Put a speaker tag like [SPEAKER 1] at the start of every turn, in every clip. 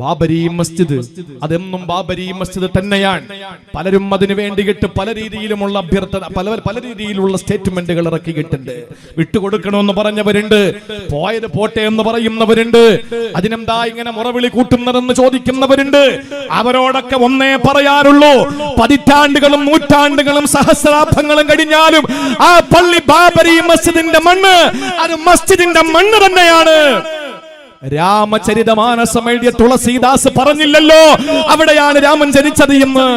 [SPEAKER 1] ബാബരി മസ്ജിദ്. അതെന്നും ബാബരി മസ്ജിദ് തന്നെയാണ്. പലരും അതിനു വേണ്ടിയിട്ട് പല രീതിയിലുമുള്ള അഭ്യർത്ഥന പല പല രീതിയിലുള്ള സ്റ്റേറ്റ്മെന്റുകൾ ഇറക്കിയിട്ടുണ്ട് വിട്ടുകൊടുക്കണമെന്ന് പറഞ്ഞവരുണ്ട്. പോയത് പോട്ടെ എന്ന് പറയുന്നവരുണ്ട്. അതിനെന്താ ഇങ്ങനെ മുറവിളി കൂട്ടുന്നതെന്ന് ചോദിക്കുന്നവരുണ്ട്. അവരോടൊക്കെ ഒന്നേ പറയാറുള്ളൂ. പതിറ്റാണ്ടുകളും നൂറ്റാണ്ടുകളും സഹസ്രാബ്ദങ്ങളും കഴിഞ്ഞാലും ആ പള്ളി ബാബരി മസ്ജിദിന്റെ മണ്ണ് അത് മസ്ജിദിന്റെ മണ്ണ് തന്നെയാണ്. രാമചരിതമാനസം എഴുതിയ തുളസീദാസ് പറഞ്ഞില്ലല്ലോ. അവിടെയാണ് രാമൻ ജനിച്ചത് എന്ന്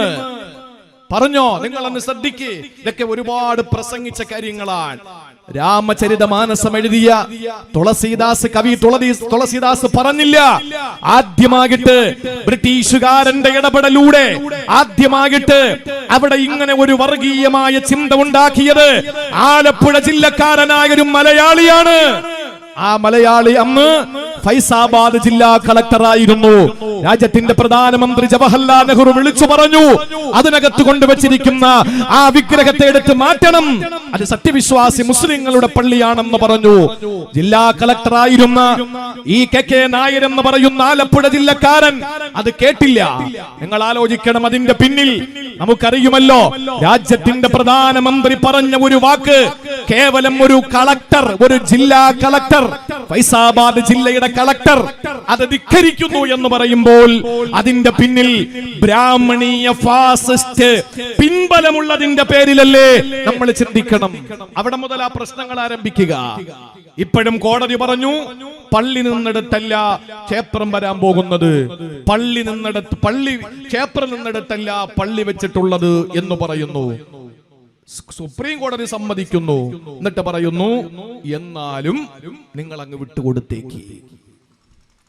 [SPEAKER 1] പറഞ്ഞോ നിങ്ങളൊന്ന് ശ്രദ്ധിക്കേ. ഇതൊക്കെ ഒരുപാട് പ്രസംഗിച്ച കാര്യങ്ങളാണ്. രാമചരിതമാനസം എഴുതിയ തുളസീദാസ് കവി തുളസി തുളസീദാസ് പറഞ്ഞില്ല. ആദ്യമാകിട്ട് ബ്രിട്ടീഷുകാരന്റെ ഇടപെടലൂടെ ആദ്യമാകിട്ട് അവിടെ ഇങ്ങനെ ഒരു വർഗീയമായ ചിന്ത ഉണ്ടാക്കിയത് ആലപ്പുഴ ജില്ലക്കാരനായ ഒരു മലയാളിയാണ്. ആ മലയാളി അന്ന് ഫൈസാബാദ് ജില്ലാ കളക്ടറായിരുന്നു. രാജ്യത്തിന്റെ പ്രധാനമന്ത്രി ജവഹർലാൽ നെഹ്റു വിളിച്ചു പറഞ്ഞു അതിനകത്ത് കൊണ്ടുവച്ചിരിക്കുന്ന ആ വിഗ്രഹത്തെ എടുത്ത് മാറ്റണം. അത് സത്യവിശ്വാസി മുസ്ലിങ്ങളുടെ പള്ളിയാണെന്ന് പറഞ്ഞു. ജില്ലാ കളക്ടറായിരുന്ന ഈ കെ കെ നായർ എന്ന് പറയുന്ന ആലപ്പുഴ ജില്ലക്കാരൻ അത് കേട്ടില്ല. നിങ്ങൾ ആലോചിക്കണം അതിന്റെ പിന്നിൽ. നമുക്കറിയുമല്ലോ രാജ്യത്തിന്റെ പ്രധാനമന്ത്രി പറഞ്ഞ ഒരു വാക്ക് കേവലം ഒരു കളക്ടർ ഒരു ജില്ലാ കളക്ടർ ഫൈസാബാദ് ജില്ലയുടെ കളക്ടർ അത് ധിക്കരിക്കുന്നു എന്ന് പറയുമ്പോൾ അതിന്റെ പിന്നിൽ ബ്രാഹ്മണീയ ഫാസിസ്റ്റ് പിൻബലമുള്ളതിന്റെ പേരിലല്ലേ നമ്മൾ ചിന്തിക്കണം. അവിടെ മുതൽ ആ പ്രശ്നങ്ങൾ ആരംഭിക്കുക. ഇപ്പോഴും കോടതി പറഞ്ഞു പള്ളി നിന്നെടുത്തല്ല ക്ഷേത്രം വരാൻ പോകുന്നത്. പള്ളി നിന്നെടുത്ത് പള്ളി ക്ഷേത്രം നിന്നെടുത്തല്ല പള്ളി വെച്ചിട്ടുള്ളത് എന്ന് പറയുന്നു. സുപ്രീം കോടതി സമ്മതിക്കുന്നു. എന്നിട്ട് പറയുന്നു എന്നാലും നിങ്ങൾ അങ്ങ് വിട്ടുകൊടുത്തേക്ക്.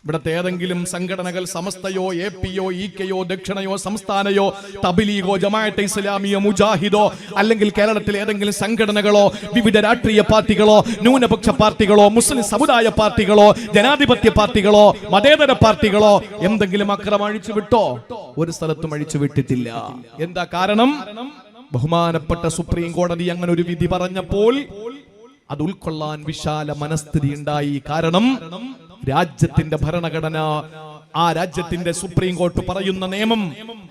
[SPEAKER 1] ഇവിടത്തെ ഏതെങ്കിലും സംഘടനകൾ സമസ്തയോ എ പിയോ ഇ കെയോ ദക്ഷിണയോ സംസ്ഥാനയോ തബിലീഗോ ജമാഅത്തെ ഇസ്ലാമിയോ മുജാഹിദോ അല്ലെങ്കിൽ കേരളത്തിലെ ഏതെങ്കിലും സംഘടനകളോ വിവിധ രാഷ്ട്രീയ പാർട്ടികളോ ന്യൂനപക്ഷ പാർട്ടികളോ മുസ്ലിം സമുദായ പാർട്ടികളോ ജനാധിപത്യ പാർട്ടികളോ മതേതര പാർട്ടികളോ എന്തെങ്കിലും അക്രമം അഴിച്ചു വിട്ടോ ഒരു സ്ഥലത്തും അഴിച്ചു വിട്ടിട്ടില്ല എന്താ കാരണം? ബഹുമാനപ്പെട്ട സുപ്രീം കോടതി അങ്ങനെ ഒരു വിധി പറഞ്ഞപ്പോൾ അത് ഉൾക്കൊള്ളാൻ വിശാല മനസ്ഥിതി ഉണ്ടായി. കാരണം രാജ്യത്തിന്റെ ഭരണഘടന ആ രാജ്യത്തിന്റെ സുപ്രീം കോർട്ട് പറയുന്ന നിയമം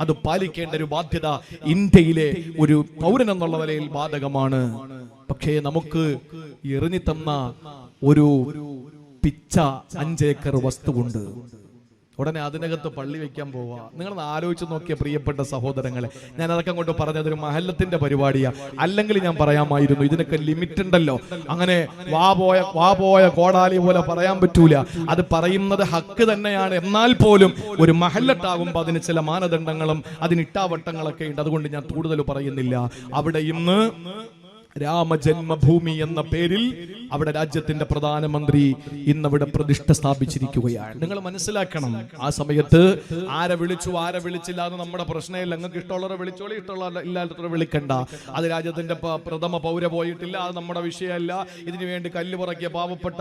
[SPEAKER 1] അത് പാലിക്കേണ്ട ഒരു ബാധ്യത ഇന്ത്യയിലെ ഒരു പൗരൻ എന്നുള്ള നിലയിൽ ബാധകമാണ്. പക്ഷേ നമുക്ക് എറിഞ്ഞു തന്ന ഒരു പിച്ച അഞ്ചേക്കർ വസ്തുവുണ്ട്. ഉടനെ അതിനകത്ത് പള്ളി വെക്കാൻ പോവാ. നിങ്ങൾ ആലോചിച്ച് നോക്കിയ പ്രിയപ്പെട്ട സഹോദരങ്ങളെ. ഞാൻ അതൊക്കെ അങ്ങോട്ട് പറഞ്ഞത് ഒരു മഹല്ലത്തിന്റെ പരിപാടിയാ. അല്ലെങ്കിൽ ഞാൻ പറയാമായിരുന്നു ഇതിനൊക്കെ ലിമിറ്റ് ഉണ്ടല്ലോ. അങ്ങനെ വാ പോയ വാ പോയ കോടാലി പോലെ പറയാൻ പറ്റൂല. അത് പറയുന്നത് ഹക്ക് തന്നെയാണ്. എന്നാൽ പോലും ഒരു മഹല്ലട്ടാകുമ്പോൾ അതിന് ചില മാനദണ്ഡങ്ങളും അതിന് ഇട്ടാവട്ടങ്ങളൊക്കെ ഉണ്ട്. അതുകൊണ്ട് ഞാൻ കൂടുതൽ പറയുന്നില്ല. അവിടെ ഇന്ന് രാമജന്മഭൂമി എന്ന പേരിൽ അവിടെ രാജ്യത്തിന്റെ പ്രധാനമന്ത്രി ഇന്നവിടെ പ്രതിഷ്ഠ സ്ഥാപിച്ചിരിക്കുകയാണ്. നിങ്ങൾ മനസ്സിലാക്കണം ആ സമയത്ത് ആരെ വിളിച്ചു ആരെ വിളിച്ചില്ല എന്ന് നമ്മുടെ പ്രശ്നമില്ല. നിങ്ങൾക്ക് ഇഷ്ടമുള്ളവരെ വിളിച്ചോളി ഇഷ്ടമുള്ള ഇല്ലാത്തവരെ വിളിക്കണ്ട. അത് രാജ്യത്തിന്റെ പ്രഥമ പൗര പോയിട്ടില്ല അത് നമ്മുടെ വിഷയമല്ല. ഇതിനു വേണ്ടി കല്ല് പുറക്കിയ പാവപ്പെട്ട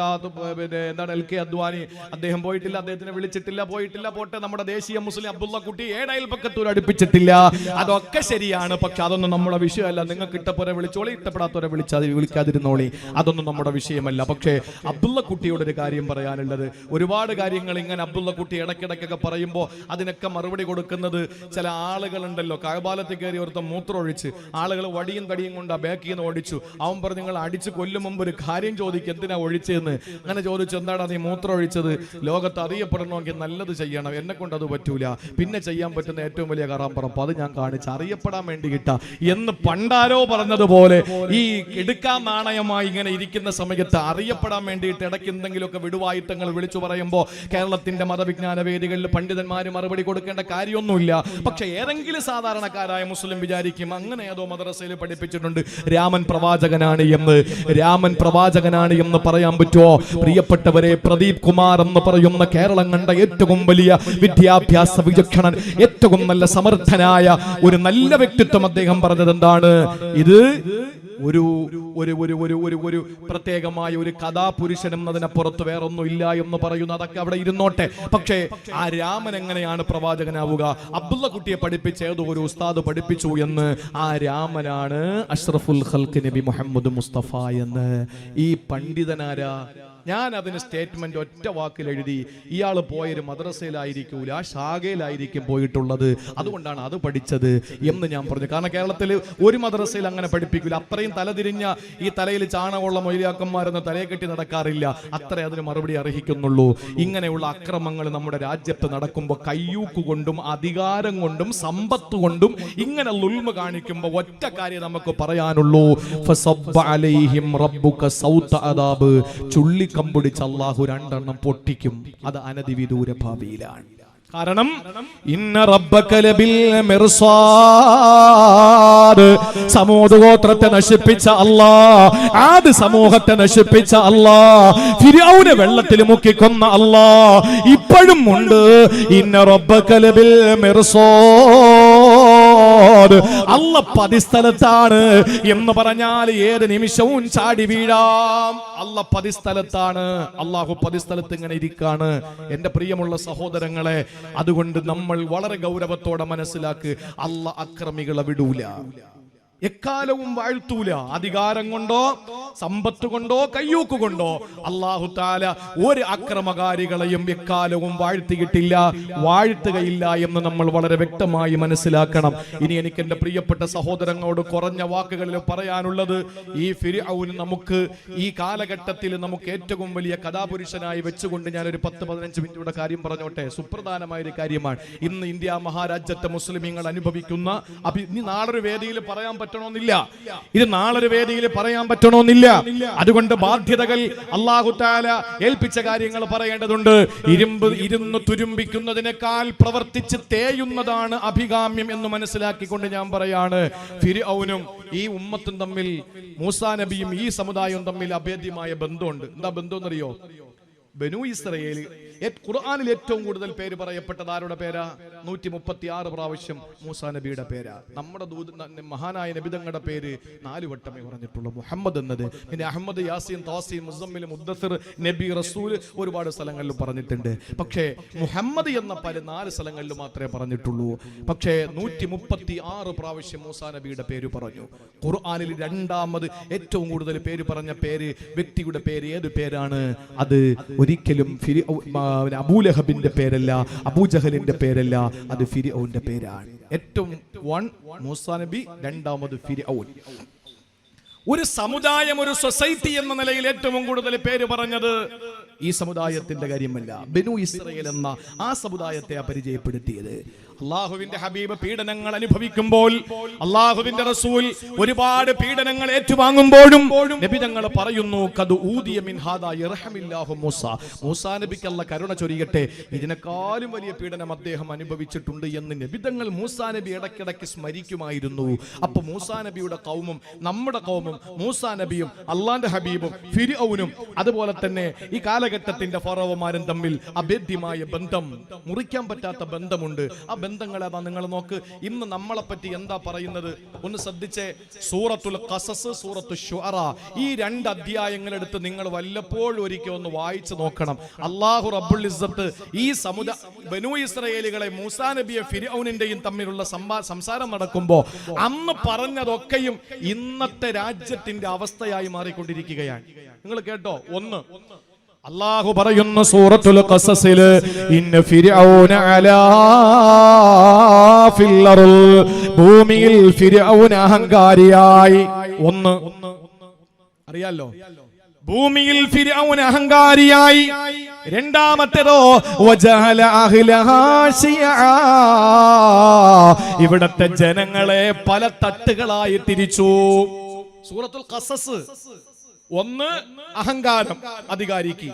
[SPEAKER 1] പിന്നെ എന്താണ് എൽ കെ അദ്വാനി അദ്ദേഹം പോയിട്ടില്ല അദ്ദേഹത്തിനെ വിളിച്ചിട്ടില്ല പോയിട്ടില്ല പോട്ടെ. നമ്മുടെ ദേശീയ മുസ്ലിം അബ്ദുള്ള കുട്ടി ഏടയിൽ പക്കത്തൂർ അടുപ്പിച്ചിട്ടില്ല. അതൊക്കെ ശരിയാണ് പക്ഷെ അതൊന്നും നമ്മുടെ വിഷയമല്ല. നിങ്ങൾക്ക് ഇഷ്ടപ്പോലെ വിളിച്ചോളി ഇഷ്ടപ്പെടാത്തവരെ വിളിച്ചാൽ വിളിക്കാതിരുന്നോളി. അതൊന്നും നമ്മുടെ വിഷയമല്ല. പക്ഷേ അബ്ദുള്ള കുട്ടിയോട് ഒരു കാര്യം പറയാനുള്ളത്. ഒരുപാട് കാര്യങ്ങൾ ഇങ്ങനെ അബ്ദുള്ള കുട്ടി ഇടയ്ക്കിടയ്ക്കൊക്കെ പറയുമ്പോൾ അതിനൊക്കെ മറുപടി കൊടുക്കുന്നത് ചില ആളുകളുണ്ടല്ലോ. കഴബാലത്തിൽ കയറി ഒരുത്ത മൂത്രം ഒഴിച്ച് ആളുകൾ വടിയും കടിയും കൊണ്ട് ബാക്കിൽ നിന്ന് ഓടിച്ചു. അവൻ പറഞ്ഞു നിങ്ങൾ അടിച്ച് കൊല്ലും മുമ്പ് ഒരു കാര്യം ചോദിക്കും. എന്തിനാ ഒഴിച്ചതെന്ന് അങ്ങനെ ചോദിച്ചു എന്താണ് നീ മൂത്രം ഒഴിച്ചത് ലോകത്ത് അറിയപ്പെടണമെങ്കിൽ നല്ലത് ചെയ്യണം. എന്നെ കൊണ്ട് അത് പറ്റൂല. പിന്നെ ചെയ്യാൻ പറ്റുന്ന ഏറ്റവും വലിയ കറാമ്പറപ്പ് അത് ഞാൻ കാണിച്ച് അറിയപ്പെടാൻ വേണ്ടി കിട്ട. എന്ന് പണ്ടാരോ പറഞ്ഞതുപോലെ ഈ എടുക്കാൻ നാണയമായി ഇങ്ങനെ ഇരിക്കുന്ന സമയത്ത് അറിയപ്പെടാൻ വേണ്ടിയിട്ട് ഇടയ്ക്ക് എന്തെങ്കിലുമൊക്കെ വിടുവായുത്തങ്ങൾ വിളിച്ചു പറയുമ്പോൾ കേരളത്തിന്റെ മതവിജ്ഞാന വേദികളിൽ പണ്ഡിതന്മാർ മറുപടി കൊടുക്കേണ്ട കാര്യമൊന്നുമില്ല. പക്ഷെ ഏതെങ്കിലും സാധാരണക്കാരായ മുസ്ലിം വിചാരിക്കും അങ്ങനെ ഏതോ മദ്രസയിൽ പഠിപ്പിച്ചിട്ടുണ്ട്. രാമൻ പ്രവാചകനാണ് എന്ന്. രാമൻ പ്രവാചകനാണ് എന്ന് പറയാൻ പറ്റുമോ? പ്രിയപ്പെട്ടവരെ പ്രദീപ് കുമാർ എന്ന് പറയുന്ന കേരളം കണ്ട ഏറ്റവും വലിയ വിദ്യാഭ്യാസ വിചക്ഷണൻ ഏറ്റവും നല്ല സമർത്ഥനായ ഒരു നല്ല വ്യക്തിത്വം അദ്ദേഹം പറഞ്ഞത് എന്താണ്? ഇത് ഒരു ഒരു ഒരു ഒരു ഒരു ഒരു പ്രത്യേകമായ ഒരു കഥാപുരുഷൻ എന്നതിനപ്പുറത്ത് വേറൊന്നും ഇല്ല എന്ന് പറയുന്നു. അതൊക്കെ അവിടെ ഇരുന്നോട്ടെ. പക്ഷേ ആ രാമൻ എങ്ങനെയാണ് പ്രവാചകനാവുക? അബ്ദുള്ള കുട്ടിയെ പഠിപ്പിച്ച ഏതോ ഒരു ഉസ്താദ് പഠിപ്പിച്ചു എന്ന് ആ രാമനാണ് അഷ്റഫുൽ ഖൽക്ക് നബി മുഹമ്മദ് മുസ്തഫ എന്ന്. ഈ പണ്ഡിതനാരാ? ഞാൻ അതിന് സ്റ്റേറ്റ്മെന്റ് ഒറ്റ വാക്കിൽ എഴുതി ഇയാൾ പോയൊരു മദ്രസയിലായിരിക്കൂല ആ ശാഖയിലായിരിക്കും പോയിട്ടുള്ളത്. അതുകൊണ്ടാണ് അത് പഠിച്ചത് എന്ന് ഞാൻ പറഞ്ഞു. കാരണം കേരളത്തിൽ ഒരു മദ്രസയിൽ അങ്ങനെ പഠിപ്പിക്കില്ല അത്രയും തലതിരിഞ്ഞ ഈ തലയിൽ ചാണകമുള്ള മൊയിലാക്കന്മാരെന്ന് തലയെ കെട്ടി നടക്കാറില്ല. അത്രേ അതിന് മറുപടി അർഹിക്കുന്നുള്ളൂ. ഇങ്ങനെയുള്ള അക്രമങ്ങൾ നമ്മുടെ രാജ്യത്ത് നടക്കുമ്പോൾ കയ്യൂക്ക് കൊണ്ടും അധികാരം കൊണ്ടും സമ്പത്ത് കൊണ്ടും ഇങ്ങനെ ലുൽമ കാണിക്കുമ്പോൾ ഒറ്റ കാര്യം നമുക്ക് പറയാനുള്ളൂ. ഫസബ്ബ അലൈഹിം പൊടിച്ച് അള്ളാഹു രണ്ടെണ്ണം പൊട്ടിക്കും. അത് അനധിവിദൂര ഭാവിയിലാണ്. കാരണം ഇന്ന സമൂഹ ഗോത്രത്തെ നശിപ്പിച്ച അല്ലാ ആദ് സമൂഹത്തെ നശിപ്പിച്ച അല്ലാ ഫിരൗനെ വെള്ളത്തിൽ മുക്കിക്കൊന്ന അല്ലാ ഇപ്പോഴും ഉണ്ട്. ഇന്ന റബ്ബക ലബിൽ മിർസാദ് അല്ല പതിസ്ഥലത്താണ് എന്ന് പറഞ്ഞാൽ ഏത് നിമിഷവും ചാടി വീഴാം. അല്ല പതിസ്ഥലത്താണ്. അള്ളാഹു പതിസ്ഥലത്ത് ഇങ്ങനെ ഇരിക്കാണ്. എന്റെ പ്രിയമുള്ള സഹോദരങ്ങളെ അതുകൊണ്ട് നമ്മൾ വളരെ ഗൗരവത്തോടെ മനസ്സിലാക്ക് അല്ല അക്രമികളെ വിടൂല. എക്കാലവും വാഴ്ത്തൂല. അധികാരം കൊണ്ടോ സമ്പത്ത് കൊണ്ടോ കയ്യൂക്ക് കൊണ്ടോ. അള്ളാഹു താല ഒരു അക്രമകാരികളെയും എക്കാലവും വാഴ്ത്തിയിട്ടില്ല. വാഴ്ത്തുകയില്ല എന്ന് നമ്മൾ വളരെ വ്യക്തമായി മനസ്സിലാക്കണം. ഇനി എനിക്ക് എന്റെ പ്രിയപ്പെട്ട സഹോദരങ്ങളോട് കുറഞ്ഞ വാക്കുകളിൽ പറയാനുള്ളത് ഈ ഫിരി നമുക്ക് ഈ കാലഘട്ടത്തിൽ നമുക്ക് ഏറ്റവും വലിയ കഥാപുരുഷനായി വെച്ചുകൊണ്ട് ഞാൻ ഒരു പത്ത് പതിനഞ്ച് മിനിറ്റുടെ കാര്യം പറഞ്ഞോട്ടെ. സുപ്രധാനമായ ഒരു കാര്യമാണ്. ഇന്ന് ഇന്ത്യ മഹാരാജ്യത്തെ മുസ്ലിമീങ്ങൾ അനുഭവിക്കുന്ന അഭി ഇനി നാളൊരു വേദിയിൽ പറയാൻ പറ്റണമെന്നില്ല. ഇത് നാളൊരു വേദിയിൽ പറയാൻ പറ്റണമെന്നില്ല. അതുകൊണ്ട് ബാധ്യതകൾ അള്ളാഹുത്താല ഏൽപ്പിച്ച കാര്യങ്ങൾ പറയേണ്ടതുണ്ട്. ഇരുമ്പ് ഇരുന്ന് തുരുമ്പിക്കുന്നതിനേക്കാൾ പ്രവർത്തിച്ച് തേയുന്നതാണ് അഭികാമ്യം എന്ന് മനസ്സിലാക്കിക്കൊണ്ട് ഞാൻ പറയാണ്. ഫിർഔനും ഈ ഉമ്മത്തും തമ്മിൽ മൂസാ നബിയും ഈ സമുദായവും തമ്മിൽ അഭേദ്യമായ ബന്ധമുണ്ട്. എന്താ ബന്ധം എന്നറിയോ? ബനു ഇസ്രയേൽ ഖുർആനിൽ ഏറ്റവും കൂടുതൽ പേര് പറയപ്പെട്ടത് ആരുടെ പേരാ? നൂറ്റി മുപ്പത്തി ആറ് പ്രാവശ്യം മൂസാ നബിയുടെ പേരാ. നമ്മുടെ മഹാനായ നബിതങ്ങളുടെ പേര് നാല് വട്ടമേ പറഞ്ഞിട്ടുള്ളൂ. മുഹമ്മദ് എന്നത്. പിന്നെ അഹമ്മദ് യാസീൻ താസീൻ മുസമ്മിൽ മുദ്ദസിർ നബി റസൂൽ ഒരുപാട് സ്ഥലങ്ങളിൽ പറഞ്ഞിട്ടുണ്ട്. പക്ഷേ മുഹമ്മദ് എന്ന പല നാല് സ്ഥലങ്ങളിൽ മാത്രമേ പറഞ്ഞിട്ടുള്ളൂ. പക്ഷേ നൂറ്റി മുപ്പത്തി ആറ് പ്രാവശ്യം മൂസാ നബിയുടെ പേര് പറഞ്ഞു. ഖുർആാനിൽ രണ്ടാമത് ഏറ്റവും കൂടുതൽ പേര് പറഞ്ഞ പേര് വ്യക്തിയുടെ പേര് ഏത് പേരാണ്? അത് ഒരിക്കലും അബൂലഹബിന്റെ പേരല്ല അബൂജഹലിന്റെ പേരല്ല അത് ഫിരിഔന്റെ പേരാണ്. ഏറ്റവും വൺ മൂസാ നബി രണ്ടാമത് ഫിരിഔൻ ഒരു സമുദായം ഒരു സൊസൈറ്റി എന്ന നിലയിൽ ഏറ്റവും കൂടുതൽ പേര് പറഞ്ഞത് ഈ സമുദായത്തിന്റെ കാര്യമല്ല. ബനു ഇസ്രയേൽ എന്ന ആ സമുദായത്തെ പരിചയപ്പെടുത്തിയത്. അള്ളാഹുവിന്റെ ഹബീബ് പീഡനങ്ങൾ അനുഭവിക്കുമ്പോൾ അള്ളാഹുവിന്റെ റസൂൽ ഒരുപാട് പീഡനങ്ങൾ ഏറ്റുവാങ്ങുമ്പോഴും നബി തങ്ങൾ പറയുന്നു കത് ഊദിയ മിൻ ഹാദാ യർഹമില്ലാഹു മൂസ. മൂസാ കരുണ ചൊരിയട്ടെ. ഇതിനേക്കാളും വലിയ പീഡനം അദ്ദേഹം അനുഭവിച്ചിട്ടുണ്ട് എന്ന് നബിതങ്ങൾ മൂസാ നബി ഇടയ്ക്കിടയ്ക്ക് സ്മരിക്കുമായിരുന്നു. അപ്പൊ മൂസാ നബിയുടെ കൗമും നമ്മുടെ കൗമും മൂസാ നബിയും അള്ളാന്റെ ഹബീബും ഫിരിഔനും അതുപോലെ തന്നെ ഈ കാലഘട്ടത്തിന്റെ ഫറോവമാരും തമ്മിൽ അഭേദ്യമായ ബന്ധം മുറിക്കാൻ പറ്റാത്ത ബന്ധമുണ്ട്. ആ ബന്ധങ്ങളെ നിങ്ങൾ നോക്ക്. ഇന്ന് നമ്മളെ പറ്റി എന്താ പറയുന്നത്? ഒന്ന് ശ്രദ്ധിച്ചേ. സൂറത്തുൽ കസസ് സൂറത്തു ഷുറ ഈ രണ്ട് അധ്യായങ്ങളെടുത്ത് നിങ്ങൾ വല്ലപ്പോഴും ഒരിക്കൽ ഒന്ന് വായിച്ചു നോക്കണം. അള്ളാഹു റബ്ബുൽ ഇസ്സത്ത് ഈ സമുദായ ബനു ഇസ്രയേലികളെ മൂസാ നബിയെ ഫിരിഔനിന്റെയും തമ്മിലുള്ള സംസാരം നടക്കുമ്പോ അന്ന് പറഞ്ഞതൊക്കെയും ഇന്നത്തെ രാജ്യത്തിന്റെ അവസ്ഥയായി മാറിക്കൊണ്ടിരിക്കുകയാണ്. നിങ്ങൾ കേട്ടോ? ഒന്ന്. അള്ളാഹു പറയുന്ന സൂറത്തുൽ ഖസസിൽ ഇന്ന ഫിർഔന അലാ ഫിൽ ഭൂമിയിൽ ഫിർഔന അഹങ്കാരിയായി. ഒന്ന്. അറിയാലോ? ഭൂമിയിൽ ഫിർഔൻ അഹങ്കാരിയായി. രണ്ടാമത്തേതോ ഇവിടത്തെ ജനങ്ങളെ പല തട്ടുകളായി തിരിച്ചു. സൂറത്തുൽ ഖസസ്. ഒന്ന് അഹങ്കാരം അധികാരിക്ക്.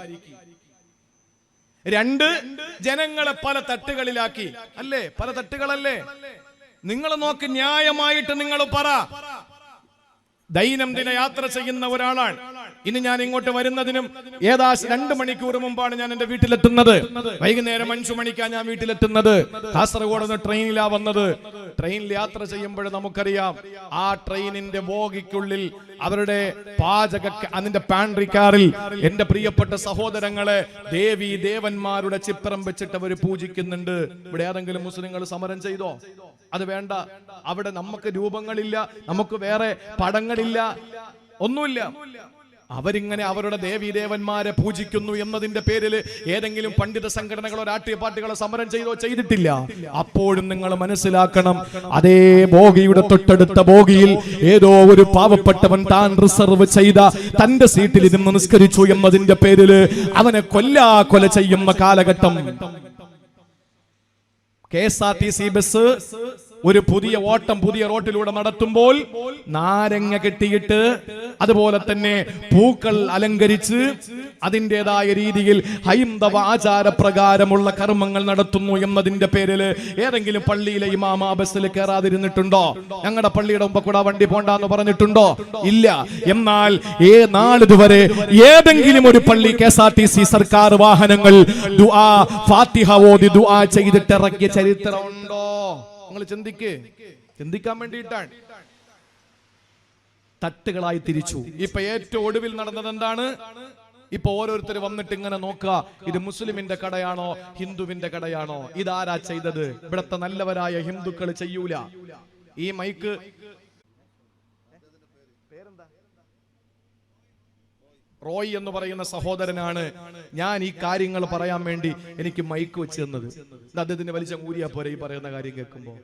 [SPEAKER 1] രണ്ട് ജനങ്ങളെ പല തട്ടുകളിലാക്കി. അല്ലേ? പല തട്ടുകളല്ലേ? നിങ്ങൾ നോക്ക് ന്യായമായിട്ട് നിങ്ങൾ പറ. ദൈനംദിന യാത്ര ചെയ്യുന്ന ഒരാളാണ്. ഇനി ഞാൻ ഇങ്ങോട്ട് വരുന്നതിനും ഏതാശ് രണ്ട് മണിക്കൂർ മുമ്പാണ് ഞാൻ എന്റെ വീട്ടിലെത്തുന്നത്. വൈകുന്നേരം അഞ്ചു മണിക്കാണ് ഞാൻ വീട്ടിലെത്തുന്നത്. കാസർഗോഡ് നിന്ന് ട്രെയിനിലാ വന്നത്. ട്രെയിനിൽ യാത്ര ചെയ്യുമ്പോൾ നമുക്കറിയാം ആ ട്രെയിനിന്റെ ബോഗിക്കുള്ളിൽ അവരുടെ പാചക അതിന്റെ പാൻട്രി കാറിൽ എന്റെ പ്രിയപ്പെട്ട സഹോദരങ്ങളെ ദേവി ദേവന്മാരുടെ ചിത്രം വെച്ചിട്ട് അവർ പൂജിക്കുന്നുണ്ട്. ഇവിടെ ഏതെങ്കിലും മുസ്ലിങ്ങൾ സമരം ചെയ്തോ? അത് വേണ്ട. അവിടെ നമുക്ക് രൂപങ്ങളില്ല നമുക്ക് വേറെ പടങ്ങളില്ല ഒന്നുമില്ല. അവരിങ്ങനെ അവരുടെ ദേവീദേവന്മാരെ പൂജിക്കുന്നു എന്നതിന്റെ പേരിൽ ഏതെങ്കിലും പണ്ഡിത സംഘടനകളോ രാഷ്ട്രീയ പാർട്ടികളോ സമരം ചെയ്തോ ചെയ്തിട്ടില്ല. അപ്പോഴും നിങ്ങൾ മനസ്സിലാക്കണം അതേ ബോഗിയുടെ തൊട്ടടുത്ത ബോഗിയിൽ ഏതോ ഒരു പാവപ്പെട്ടവൻ താൻ റിസർവ് ചെയ്ത തന്റെ സീറ്റിൽ ഇരുന്ന് നിസ്കരിച്ചു എന്നതിന്റെ പേരിൽ അവനെ കൊല്ലാ കൊല ചെയ്യുന്ന കാലഘട്ടം. K S R T C bus ഒരു പുതിയ ഓട്ടം പുതിയ റോട്ടിലൂടെ നടത്തുമ്പോൾ നാരങ്ങ കെട്ടിയിട്ട് അതുപോലെ തന്നെ പൂക്കൾ അലങ്കരിച്ച് അതിന്റെതായ രീതിയിൽ ഹൈന്ദവ ആചാരപ്രകാരമുള്ള കർമ്മങ്ങൾ നടത്തുന്നു എന്നതിന്റെ പേരിൽ ഏതെങ്കിലും പള്ളിയിലെ ഇമാമ ബസ്സിൽ കയറാതിരുന്നിട്ടുണ്ടോ? ഞങ്ങളുടെ പള്ളിയുടെ മുമ്പ് കൂടെ വണ്ടി പോണ്ടെന്ന് പറഞ്ഞിട്ടുണ്ടോ? ഇല്ല. എന്നാൽ ഏ നാളിതുവരെ ഏതെങ്കിലും ഒരു പള്ളി K S R T C സർക്കാർ വാഹനങ്ങൾ ഫാത്തിഹ ഓതി ദുആ ചെയ്തിട്ട് ഇറക്കിയ ചരിത്രമുണ്ടോ? നിങ്ങൾ ചിന്തിക്ക്. ചിന്തിക്കാൻ വേണ്ടിയിട്ടാണ്. തട്ടുകളായി തിരിച്ചു. ഇപ്പൊ ഏറ്റവും ഒടുവിൽ നടന്നത് എന്താണ്? ഇപ്പൊ ഓരോരുത്തർ വന്നിട്ട് ഇങ്ങനെ നോക്കുക. ഇത് മുസ്ലിമിന്റെ കടയാണോ? ഹിന്ദുവിന്റെ കടയാണോ? ഇതാരാ ചെയ്തത്? ഇവിടത്തെ നല്ലവരായ ഹിന്ദുക്കൾ ചെയ്യൂല. ഈ മൈക്ക് റോയ് എന്ന് പറയുന്ന സഹോദരനാണ് ഞാൻ ഈ കാര്യങ്ങൾ പറയാൻ വേണ്ടി എനിക്ക് മൈക്ക് വെച്ച് തന്നത്. അദ്ദേഹത്തിന്റെ വലിച്ച മൂരിയാ പോരെ ഈ പറയുന്ന കാര്യം കേൾക്കുമ്പോ.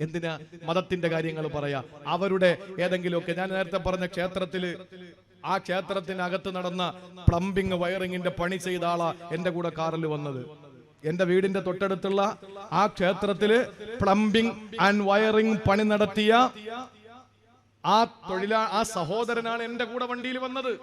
[SPEAKER 1] എന്തിനാ? മതത്തിന്റെ കാര്യങ്ങൾ പറയാ. അവരുടെ ഏതെങ്കിലുമൊക്കെ ഞാൻ നേരത്തെ പറഞ്ഞ ക്ഷേത്രത്തിൽ ആ ക്ഷേത്രത്തിനകത്ത് നടന്ന പ്ലംബിംഗ് വയറിങ്ങിന്റെ പണി ചെയ്ത ആളാ എന്റെ കൂടെ കാറിൽ വന്നത്. എന്റെ വീടിന്റെ തൊട്ടടുത്തുള്ള ആ ക്ഷേത്രത്തിൽ പ്ലംബിംഗ് ആൻഡ് വയറിംഗ് പണി നടത്തിയ ആ തൊഴിലാ ആ സഹോദരനാണ് എന്റെ കൂടെ വണ്ടിയിൽ വന്നത്.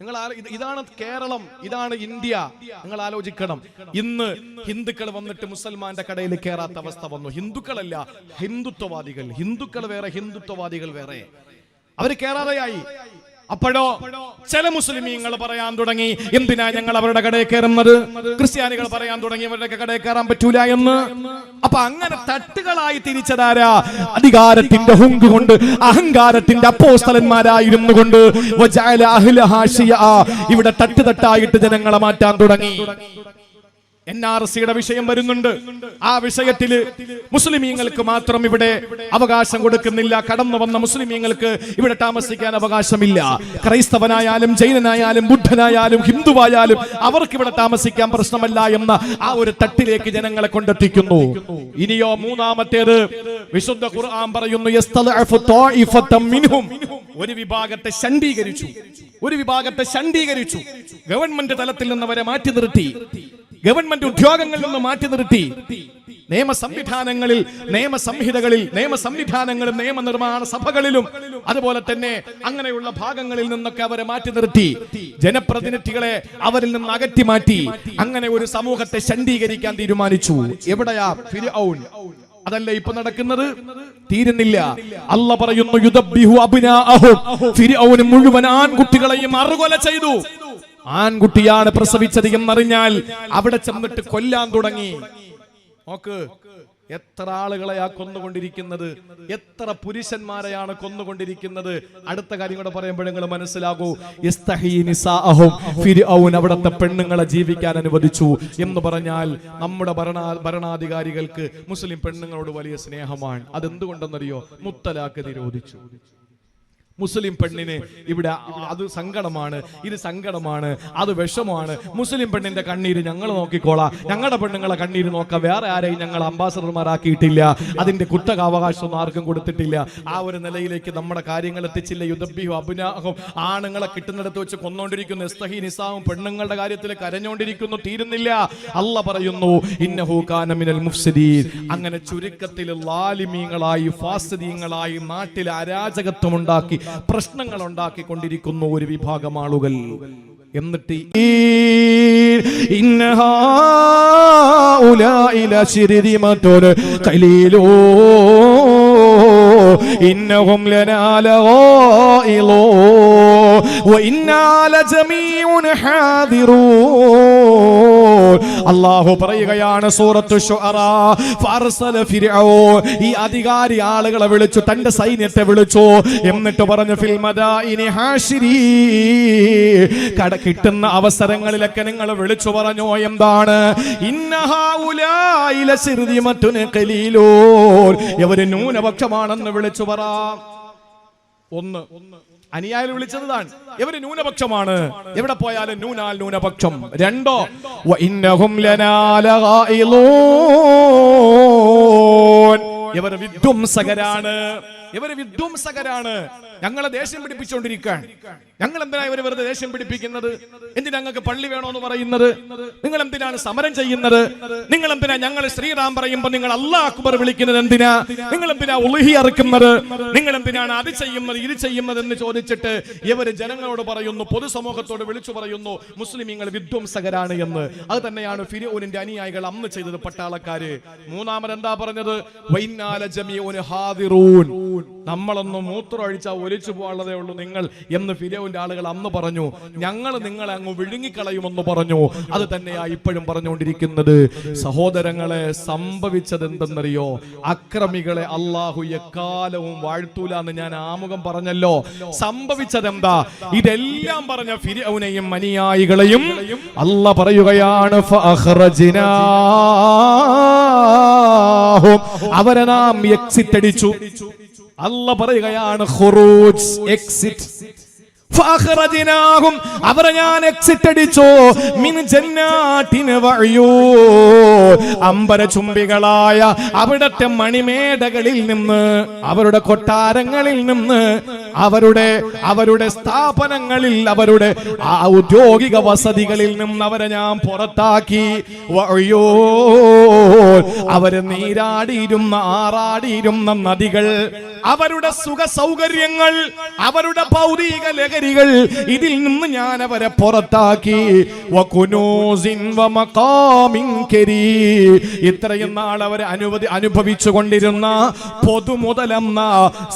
[SPEAKER 1] നിങ്ങൾ ഇതാണ് കേരളം ഇതാണ് ഇന്ത്യ. നിങ്ങൾ ആലോചിക്കണം ഇന്ന് ഹിന്ദുക്കൾ വന്നിട്ട് മുസൽമാന്റെ കടയിൽ കയറാത്ത അവസ്ഥ വന്നു. ഹിന്ദുക്കളല്ല ഹിന്ദുത്വവാദികൾ. ഹിന്ദുക്കൾ വേറെ ഹിന്ദുത്വവാദികൾ വേറെ. അവർ കേറാതെയായി അപ്പോഴോ ചില മുസ്ലിമീങ്ങൾ പറയാൻ തുടങ്ങി എന്തിനാ ഞങ്ങൾ അവരുടെ കടയിൽ കയറുന്നത്? ക്രിസ്ത്യാനികൾ പറയാൻ തുടങ്ങി അവരുടെ കടയിൽ കയറാൻ പറ്റൂല എന്ന്. അപ്പൊ അങ്ങനെ തട്ടുകളായി തിരിച്ചതാരാ? അധികാരത്തിന്റെ ഹുങ്ക് കൊണ്ട് അഹങ്കാരത്തിന്റെ അപ്പോസ്തലന്മാരായിരുന്നു കൊണ്ട്. ഇവിടെ തട്ട് തട്ടായിട്ട് ജനങ്ങളെ മാറ്റാൻ തുടങ്ങി. എൻ ആർ സിയുടെ വിഷയം വരുന്നുണ്ട്. ആ വിഷയത്തിൽ മുസ്ലിമീങ്ങൾക്ക് മാത്രം ഇവിടെ അവകാശം കൊടുക്കുന്നില്ല. കടന്നു വന്ന മുസ്ലിമീങ്ങൾക്ക് ഇവിടെ താമസിക്കാൻ അവകാശമില്ല. ക്രൈസ്തവനായാലും ജൈനനായാലും ബുദ്ധനായാലും ഹിന്ദുവായാലും അവർക്ക് ഇവിടെ താമസിക്കാൻ പ്രശ്നമല്ല എന്ന ആ ഒരു തട്ടിലേക്ക് ജനങ്ങളെ കൊണ്ടെത്തിക്കുന്നു. ഇനിയോ മൂന്നാമത്തേത് വിശുദ്ധ ഖുർആൻ പറയുന്നു ഒരു വിഭാഗത്തെ ശണ്ഡീകരിച്ചു. ഒരു വിഭാഗത്തെ ശണ്ഡീകരിച്ചു. ഗവൺമെന്റ് തലത്തിൽ നിന്ന് അവരെ മാറ്റി നിർത്തി. ഗവൺമെന്റ് ഉദ്യോഗങ്ങളിൽ നിന്ന് മാറ്റി നിർത്തി. നിയമ സംവിധാനങ്ങളിൽ നിയമ സംഹിതകളിൽ നിയമ സംവിധാനങ്ങളും നിയമനിർമ്മാണ സഭകളിലും അതുപോലെ തന്നെ അങ്ങനെയുള്ള ഭാഗങ്ങളിൽ നിന്നൊക്കെ അവരെ മാറ്റി നിർത്തി. ജനപ്രതിനിധികളെ അവരിൽ നിന്ന് അകറ്റി മാറ്റി. അങ്ങനെ ഒരു സമൂഹത്തെ ശണ്ഡീകരിക്കാൻ തീരുമാനിച്ചു. എവിടെയാ ഫിർഔൻ? അതല്ല ഇപ്പൊ നടക്കുന്നത്? തീരുന്നില്ല. അല്ല പറയുന്നു മുഴുവൻ ആൺകുട്ടികളെയും അറുകൊല ചെയ്തു. ആൺകുട്ടിയാണ് പ്രസവിച്ചത് എന്നറിഞ്ഞാൽ അവിടെ ചെന്നിട്ട് കൊല്ലാൻ തുടങ്ങി. നോക്ക് എത്ര ആളുകളെയാ കൊന്നുകൊണ്ടിരിക്കുന്നത് എത്ര പുരുഷന്മാരെയാണ് കൊന്നുകൊണ്ടിരിക്കുന്നത്. അടുത്ത കാര്യം കൂടെ പറയുമ്പോൾ നിങ്ങൾ മനസ്സിലാകൂ. ഫിർഔൻ അവിടുത്തെ പെണ്ണുങ്ങളെ ജീവിക്കാൻ അനുവദിച്ചു എന്ന് പറഞ്ഞാൽ നമ്മുടെ ഭരണാ ഭരണാധികാരികൾക്ക് മുസ്ലിം പെണ്ണുങ്ങളോട് വലിയ സ്നേഹമാണ്. അതെന്തുകൊണ്ടെന്നറിയോ? മുത്തലാക്ക് നിരോധിച്ചു. മുസ്ലിം പെണ്ണിന് ഇവിടെ അത് സങ്കടമാണ് ഇത് സങ്കടമാണ് അത് വിഷമാണ് മുസ്ലിം പെണ്ണിന്റെ കണ്ണീര് ഞങ്ങൾ നോക്കിക്കോളാം. ഞങ്ങളുടെ പെണ്ണുങ്ങളെ കണ്ണീര് നോക്കാം. വേറെ ആരെയും ഞങ്ങൾ അംബാസഡർമാരാക്കിയിട്ടില്ല. അതിന്റെ കുത്തകാവകാശമൊന്നും ആർക്കും കൊടുത്തിട്ടില്ല. ആ ഒരു നിലയിലേക്ക് നമ്മുടെ കാര്യങ്ങൾ എത്തിച്ചില്ല. യുദ്ധബിഹു അഭിനാഹവും ആണുങ്ങളെ കിട്ടുന്നിടത്ത് വെച്ച് കൊന്നോണ്ടിരിക്കുന്നു. എസ്തഹി നിസാവും പെണ്ണുങ്ങളുടെ കാര്യത്തിൽ കരഞ്ഞോണ്ടിരിക്കുന്നു. തീരുന്നില്ല. അല്ല പറയുന്നു ഇന്നഹു കാന മിനൽ മുഫ്സിദീൻ. അങ്ങനെ ചുരുക്കത്തിൽ ലാലിമീങ്ങളായി ഫാസ്തീങ്ങളായി നാട്ടിൽ അരാജകത്വം ഉണ്ടാക്കി പ്രശ്നങ്ങൾ ഉണ്ടാക്കിക്കൊണ്ടിരിക്കുന്നു ഒരു വിഭാഗം ആളുകൾ എന്നിട്ട് ഈ ഇന്നഹാ ഉലായില ശിരിമത്തൊരു കലീലോ إنهم لنا لغائظون وإنا لجميع حاذرون അള്ളാഹു പറയുകയാണ് സൂറത്തു ഈ അധികാരി ആളുകളെ വിളിച്ചു തന്റെ സൈന്യത്തെ വിളിച്ചു എന്നിട്ട് പറഞ്ഞു കട കിട്ടുന്ന അവസരങ്ങളിലൊക്കെ നിങ്ങൾ വിളിച്ചു പറഞ്ഞു എന്താണ്? ഇവർ ന്യൂനപക്ഷമാണെന്ന് വിളിച്ചു പറ. ഒന്ന് അനുയായിൽ വിളിച്ചതാണ്. ഇവർ ന്യൂനപക്ഷമാണ്? എവിടെ പോയാലും ന്യൂനാൽ ന്യൂനപക്ഷം. രണ്ടോ? ഇന്നഹും. ഇവർ വിധ്വംസകരാണ് ഇവർ വിധ്വംസകരാണ് ഞങ്ങളെ ദേഷ്യം പിടിപ്പിച്ചുകൊണ്ടിരിക്കാൻ. ഞങ്ങൾ എന്തിനാ ഇവർ വെറുതെ ദേഷ്യം പിടിപ്പിക്കുന്നത്? എന്തിനാ ഞങ്ങൾക്ക് പള്ളി വേണോ എന്ന് പറയുന്നത്? നിങ്ങൾ എന്തിനാണ് സമരം ചെയ്യുന്നത്? നിങ്ങൾ എന്തിനാ ഞങ്ങൾ ശ്രീറാം പറയുമ്പോൾ നിങ്ങൾ അള്ളാ അക്ബർ വിളിക്കുന്നത് എന്തിനാ? നിങ്ങൾ എന്തിനാ ഉളുഹി അറുക്കുന്നത്? നിങ്ങൾ എന്തിനാണ് അത് ചെയ്യുന്നത് ഇത് ചെയ്യുന്നത് എന്ന് ചോദിച്ചിട്ട് ഇവർ ജനങ്ങളോട് പറയുന്നു പൊതുസമൂഹത്തോട് വിളിച്ചു പറയുന്നു മുസ്ലിമീങ്ങൾ വിധ്വംസകരാണ് എന്ന്. അത് തന്നെയാണ് ഫിരോനിന്റെ അനുയായികൾ അന്ന് ചെയ്തത് പട്ടാളക്കാര്. മൂന്നാമത് എന്താ പറഞ്ഞത്? വൈന്നാല ജമിയോന് ഹാദിറൂൻ. നമ്മളൊന്ന് മൂത്രം അഴിച്ചാൽ ഒലിച്ചു പോകാനുള്ളതേ ഉള്ളൂ നിങ്ങൾ എന്ന് ഫിരോവിന്റെ ആളുകൾ അന്ന് പറഞ്ഞു. ഞങ്ങൾ നിങ്ങളെ അങ്ങ് വിഴുങ്ങിക്കളയുമെന്ന് പറഞ്ഞു. അത് തന്നെയാ ഇപ്പോഴും പറഞ്ഞുകൊണ്ടിരിക്കുന്നത്. സഹോദരങ്ങളെ സംഭവിച്ചത് എന്തെന്നറിയോ അക്രമികളെ അള്ളാഹു എക്കാലവും വാഴ്ത്തൂല എന്ന് ഞാൻ ആമുഖം പറഞ്ഞല്ലോ. സംഭവിച്ചത് എന്താ ഇതെല്ലാം പറഞ്ഞ ഫിരൗനെയും മനിയായികളെയും അല്ല പറയുകയാണ്. അവരെ നാം എക്സിറ്റ് അല്ല പറയുകയാണ് എക്സിറ്റ്. ഫഅഖ്റജ്നാഹും. അവരെ ഞാൻ എക്സിറ്റ് അടിച്ചു മിൻ വഅയൂൻ. അമ്പര ചുംബികളായ അവിടത്തെ മണിമേടകളിൽ നിന്ന് അവരുടെ കൊട്ടാരങ്ങളിൽ നിന്ന് അവരുടെ അവരുടെ സ്ഥാപനങ്ങളിൽ അവരുടെ ഔദ്യോഗിക വസതികളിൽ നിന്ന് അവരെ ഞാൻ പുറത്താക്കി വഴിയോ അവർ നീരാടിയിരുന്ന ആറാടിയിരുന്ന നദികൾ അവരുടെ സുഖ സൗകര്യങ്ങൾ അവരുടെ ഭൗതിക ലഹരികൾ ഇതിൽ നിന്ന് ഞാൻ അവരെ പുറത്താക്കി. ഇത്രയും നാൾ അവരെ അനുവദി അനുഭവിച്ചു കൊണ്ടിരുന്ന പൊതുമുതലെന്ന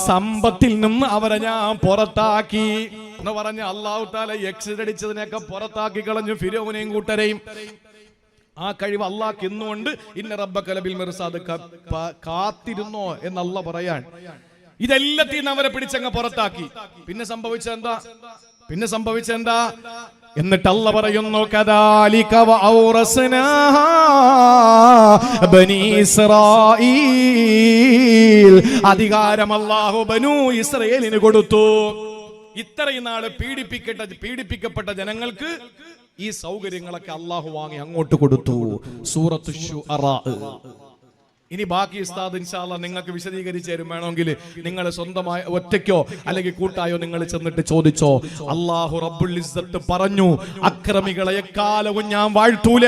[SPEAKER 1] സമ്പത്തിൽ നിന്ന് അവരെ ഞാൻ പുറത്താക്കി. എന്ന് പറഞ്ഞ അള്ളാഹു താല എക്സിറ്റ് അടിച്ചതിനെയൊക്കെ പുറത്താക്കി കളഞ്ഞു ഫിരോവിനെയും കൂട്ടരെയും. ആ കഴിവ് അള്ളാഹ് ഇന്നുകൊണ്ട് ഇന്ന റബ്ബ കലബിൽ മിർസാദ് കാത്തിരുന്നോ എന്നല്ല പറയാൻ. ഇതെല്ലാത്തിൽ നിന്ന് അവരെ പിടിച്ചങ്ങ് പുറത്താക്കി. പിന്നെ സംഭവിച്ചെന്താ പിന്നെ സംഭവിച്ചെന്താ എന്നിട്ട് അല്ല പറയുന്നു കദാലിക ബനീ ഇസ്രായീൽ അധികാരം അല്ലാഹു ബനൂ ഇസ്രയേലിന് കൊടുത്തു. ഇത്രയും നാൾ പീഡിപ്പിക്കട്ട പീഡിപ്പിക്കപ്പെട്ട ജനങ്ങൾക്ക് ഈ സൗകര്യങ്ങളൊക്കെ അള്ളാഹു വാങ്ങി അങ്ങോട്ട് കൊടുത്തു. സൂറത്ത്. ഇനി ബാക്കി ഉസ്താദ് ഇൻഷാല്ല നിങ്ങൾക്ക് വിശദീകരിച്ച് തരും. വേണമെങ്കിൽ നിങ്ങൾ സ്വന്തമായി ഒറ്റയ്ക്കോ അല്ലെങ്കിൽ കൂട്ടായോ നിങ്ങൾ ചെന്നിട്ട് ചോദിച്ചോ. അള്ളാഹു റബ്ബുൽ ഇസ്സത്ത് പറഞ്ഞു അക്രമികളെ എക്കാലവും ഞാൻ വാഴ്ത്തൂല.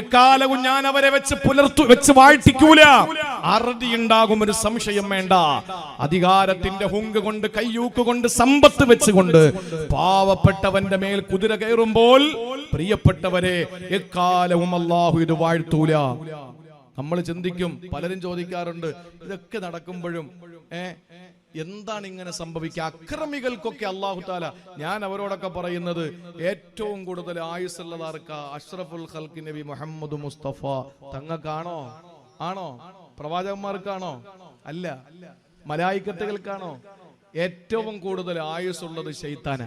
[SPEAKER 1] എക്കാലവും ഞാൻ അവരെ വെച്ച് പുലർത്തു വെച്ച് വാഴ്ത്തിക്കൂല. അറുതി ഉണ്ടാകും ഒരു സംശയം വേണ്ട. അധികാരത്തിന്റെ ഹുങ്ക് കൊണ്ട് കയ്യൂക്ക് കൊണ്ട് സമ്പത്ത് വെച്ചുകൊണ്ട് പാവപ്പെട്ടവന്റെ മേൽ കുതിര കയറുമ്പോൾ പ്രിയപ്പെട്ടവരെ എക്കാലവും അള്ളാഹു ഇത് വാഴ്ത്തൂല. നമ്മൾ ചിന്തിക്കും പലരും ചോദിക്കാറുണ്ട് ഇതൊക്കെ നടക്കുമ്പോഴും ഏ എന്താണ് ഇങ്ങനെ സംഭവിക്കുക? അക്രമികൾക്കൊക്കെ അള്ളാഹു താല ഞാൻ അവരോടൊക്കെ പറയുന്നത് ഏറ്റവും കൂടുതൽ ആയുസ്സുള്ളതാർക്ക? അഷ്റഫുൽ ഖൽക്കി നബി മുഹമ്മദ് മുസ്തഫ. തങ്ങൾക്കാണോ? ആണോ? പ്രവാചകന്മാർക്കാണോ? അല്ല. മലായിക്കത്തുകൾക്കാണോ? ഏറ്റവും കൂടുതൽ ആയുസ്സുള്ളത് ശൈത്താന.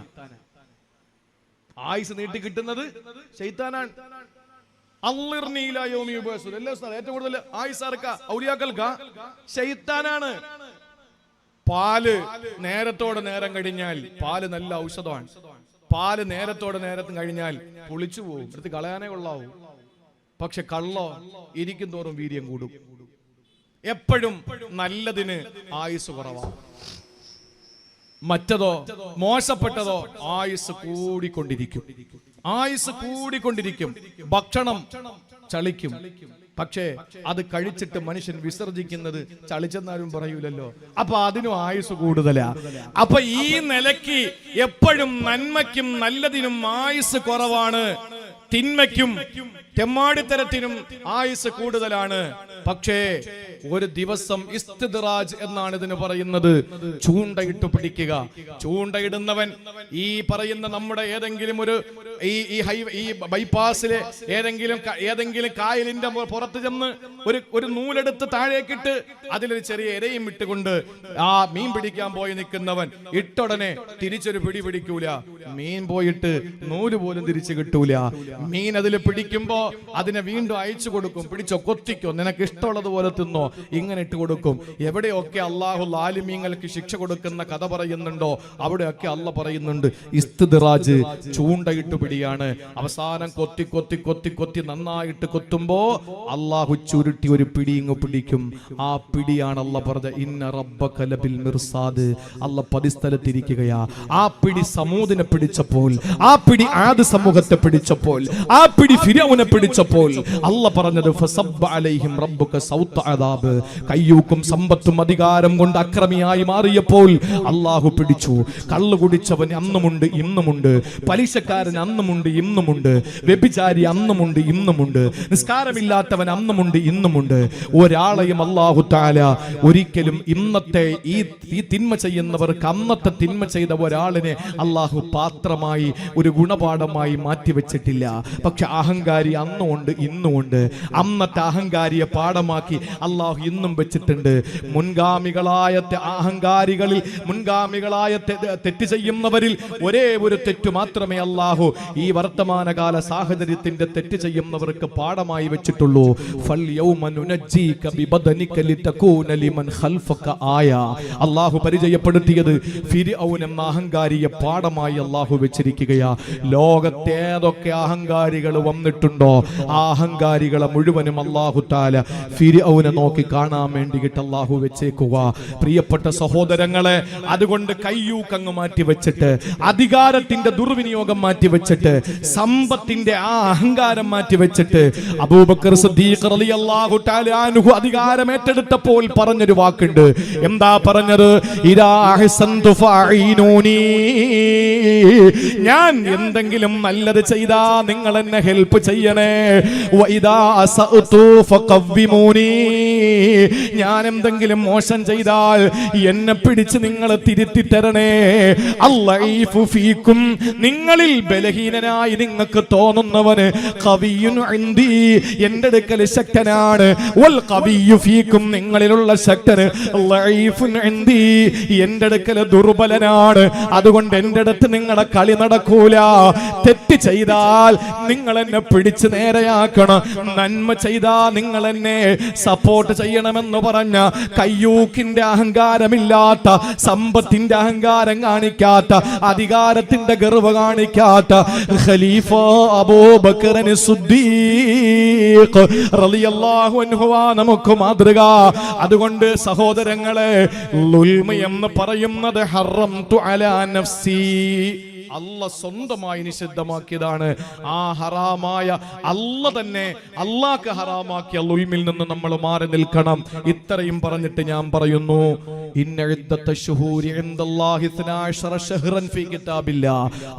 [SPEAKER 1] ആയുസ് നീട്ടി കിട്ടുന്നത് ശൈത്താനാണ് അള്ളിർനീലായോമി ഉപേസു എല്ലാ ഉസ്താദ് ഏറ്റവും കൂടുതൽ ആയിസാർക്ക ഔലിയാക്കൽക്ക ശൈത്താനാണ്. പാൽ നേരത്തോടെ നേരം കഴിഞ്ഞാൽ പാൽ നല്ല ഔഷധമാണ്. പാൽ നേരത്തോടെ നേരത്തും കഴിഞ്ഞാൽ പൊളിച്ചു പോകും എടുത്ത് കളയാനേ കൊള്ളാവൂ. പക്ഷെ കള്ളോ ഇരിക്കും തോറും വീര്യം കൂടും. എപ്പോഴും നല്ലതിന് ആയുസ് കുറവാണ് മറ്റതോ മോശപ്പെട്ടതോ ആയുസ് കൂടിക്കൊണ്ടിരിക്കും. ആയുസ് കൂടിക്കൊണ്ടിരിക്കും. ഭക്ഷണം ചളിക്കും. പക്ഷേ അത് കഴിച്ചിട്ട് മനുഷ്യൻ വിസർജിക്കുന്നത് ചളിച്ചെന്നാരും പറയൂലല്ലോ. അപ്പൊ അതിനും ആയുസ് കൂടുതലാ. അപ്പൊ ഈ നിലയ്ക്ക് എപ്പോഴും നന്മയ്ക്കും നല്ലതിനും ആയുസ് കുറവാണ് തിന്മയ്ക്കും. തെമ്മാടിത്തരത്തിനും ആയുസ് കൂടുതലാണ്. പക്ഷേ ഒരു ദിവസം ഇസ്തിദ്റാജ് എന്നാണ് ഇതിന് പറയുന്നത്. ചൂണ്ടയിട്ട് പിടിക്കുക. ചൂണ്ടയിടുന്നവൻ ഈ പറയുന്ന നമ്മുടെ ഏതെങ്കിലും ഒരു ഈ ഈ ഹൈവേ ഈ ബൈപ്പാസിലെ ഏതെങ്കിലും ഏതെങ്കിലും കായലിന്റെ പുറത്ത് ചെന്ന് ഒരു ഒരു നൂലെടുത്ത് താഴേക്കിട്ട് അതിലൊരു ചെറിയ ഇരയും ഇട്ടുകൊണ്ട് ആ മീൻ പിടിക്കാൻ പോയി നിൽക്കുന്നവൻ ഇട്ടുടനെ തിരിച്ചൊരു പിടി പിടിക്കൂല. മീൻ പോയിട്ട് നൂൽ പോലും തിരിച്ചു കിട്ടൂല. മീൻ അതിൽ പിടിക്കുമ്പോ അതിനെ വീണ്ടും അയച്ചു കൊടുക്കും. പിടിച്ചോ കൊത്തിക്കോ. നിനക്ക് ഇഷ്ടമുള്ളതുപോലെ തിന്നോ. ഇങ്ങനെ ഇട്ട് കൊടുക്കും. എവിടെയൊക്കെ അള്ളാഹു ലാലിമീങ്ങൾക്ക് ശിക്ഷ കൊടുക്കുന്ന കഥ പറയുന്നുണ്ടോ അവിടെയൊക്കെ അല്ല പറയുന്നുണ്ട്. ഇസ്തിറാജ് ചൂണ്ടയിട്ട് പിടിയാണ്. അവസാനം കൊത്തി കൊത്തി കൊത്തി കൊത്തി നന്നായിട്ട് കൊത്തുമ്പോ അള്ളാഹു ചുരുട്ടി ഒരു പിടി ഇങ്ങ് പിടിക്കും. ആ പിടിയാണ് അല്ല പറഞ്ഞ ഇന്ന റബ്ബക ലബിൽ മിർസാദ്. അല്ല പതിസ്ഥലത്തിരിക്കുകയാ. ആ പിടി സമൂതിനെ പിടിച്ചപ്പോൾ ആ പിടി ആദ് സമൂഹത്തെ പിടിച്ചപ്പോൾ ആ പിടി ഫിരൗനെ പിടിച്ചപ്പോൾ അല്ല പറഞ്ഞത് കയ്യൂക്കും സമ്പത്തും അധികാരം കൊണ്ട് അക്രമിയായി മാറിയപ്പോൾ അള്ളാഹു പിടിച്ചു. കള്ളു കുടിച്ചവൻ അന്നുമുണ്ട് ഇന്നുമുണ്ട്. പലിശക്കാരൻ അന്നുമുണ്ട് ഇന്നുമുണ്ട്. വ്യഭിചാരി അന്നുമുണ്ട് ഇന്നുമുണ്ട്. നിസ്കാരമില്ലാത്തവൻ അന്നുമുണ്ട് ഇന്നുമുണ്ട്. ഒരാളെയും അള്ളാഹു താല ഒരിക്കലും ഇന്നത്തെ ഈ ഈ തിന്മ ചെയ്യുന്നവർക്ക് അന്നത്തെ തിന്മ ചെയ്ത ഒരാളിനെ അള്ളാഹു പാത്രമായി ഒരു ഗുണപാഠമായി മാറ്റിവെച്ചിട്ടില്ല. പക്ഷെ അഹങ്കാരി അന്നുമുണ്ട് ഇന്നുമുണ്ട് അന്നത്തെ അഹങ്കാരിയെ പാഠമാക്കി അള്ളാഹു ഇന്നും വെച്ചിട്ടുണ്ട്. മുൻഗാമികളായ അഹങ്കാരികളിൽ മുൻഗാമികളായ തെറ്റ് ചെയ്യുന്നവരിൽ ഒരേ ഒരു തെറ്റ് മാത്രമേ അള്ളാഹു ഈ വർത്തമാനകാല സാഹചര്യത്തിന്റെ തെറ്റ് ചെയ്യുന്നവർക്ക് പാഠമായി വെച്ചിട്ടുള്ളൂ. അള്ളാഹു പരിചയപ്പെടുത്തിയത് എന്ന അഹങ്കാരിയെ പാഠമായി അള്ളാഹു വെച്ചിരിക്കുകയാ. ലോകത്തേതൊക്കെ അഹങ്കാരികൾ വന്നിട്ടുണ്ടോ? ആ അഹങ്കാരികളെ മുഴുവനും അള്ളാഹു താല ഫിർഔനെ നോക്കി കാണാൻ വേണ്ടിയിട്ട് അള്ളാഹു വെച്ചേക്കുക. പ്രിയപ്പെട്ട സഹോദരങ്ങളെ അതുകൊണ്ട് കയ്യൂക്കങ്ങ് മാറ്റി വെച്ചിട്ട് അധികാരത്തിന്റെ ദുർവിനിയോഗം മാറ്റി വെച്ചിട്ട് സമ്പത്തിന്റെ ആ അഹങ്കാരം മാറ്റി വെച്ചിട്ട് അബൂബക്കർ സിദ്ദീഖ് റളിയല്ലാഹു തആല അൻഹു അധികാരം ഏറ്റെടുത്തപ്പോൾ പറഞ്ഞൊരു വാക്കുണ്ട്. എന്താ പറഞ്ഞത്? ഞാൻ എന്തെങ്കിലും നല്ലത് ചെയ്താ നിങ്ങൾ എന്നെ ഹെൽപ്പ് ചെയ്യണേ. ഫഖവ്വിമൂനി. ഞാൻ എന്തെങ്കിലും മോശം ചെയ്താൽ എന്നെ പിടിച്ച് നിങ്ങൾ തിരുത്തി തരണേ അല്ലൈഫു ഫീക്കും. നിങ്ങളിൽ ബലഹീനനായി നിങ്ങൾക്ക് തോന്നുന്നവന് കവിയുൻ എന്റെ അടുക്കൽ ശക്തനാണ്. നിങ്ങളിലുള്ള ശക്തന് എന്റെ അടുക്കൽ ദുർബലനാണ്. അതുകൊണ്ട് എന്റെ അടുത്ത് നിങ്ങളുടെ കളി നടക്കൂല. തെറ്റ് ചെയ്താൽ നിങ്ങൾ എന്നെ പിടിച്ച് നേരെയാക്കണം. നന്മ ചെയ്താ നിങ്ങൾ എന്നെ സപ്പോർട്ട് ചെയ്യണമെന്ന് പറഞ്ഞ കയ്യൂക്കിന്റെ അഹങ്കാരമില്ലാത്ത സമ്പത്തിന്റെ അഹങ്കാരം കാണിക്കാത്ത അധികാരത്തിന്റെ ഗർവ് കാണിക്കാത്ത ഖലീഫ റളിയല്ലാഹു നമുക്ക് മാതൃക. അതുകൊണ്ട് സഹോദരങ്ങളെ എന്ന് പറയുന്നത് ഹറം അലാ നഫ്സി. അല്ല സ്വന്തമായി നിഷിദ്ധമാക്കിയതാണ്. ആ ഹറാമായ അല്ല തന്നെ അള്ളാക്ക് ഹറാമാക്കിയ ലുയിമിൽ നിന്ന് നമ്മൾ മാറി നിൽക്കണം. ഇത്രയും പറഞ്ഞിട്ട് ഞാൻ പറയുന്നു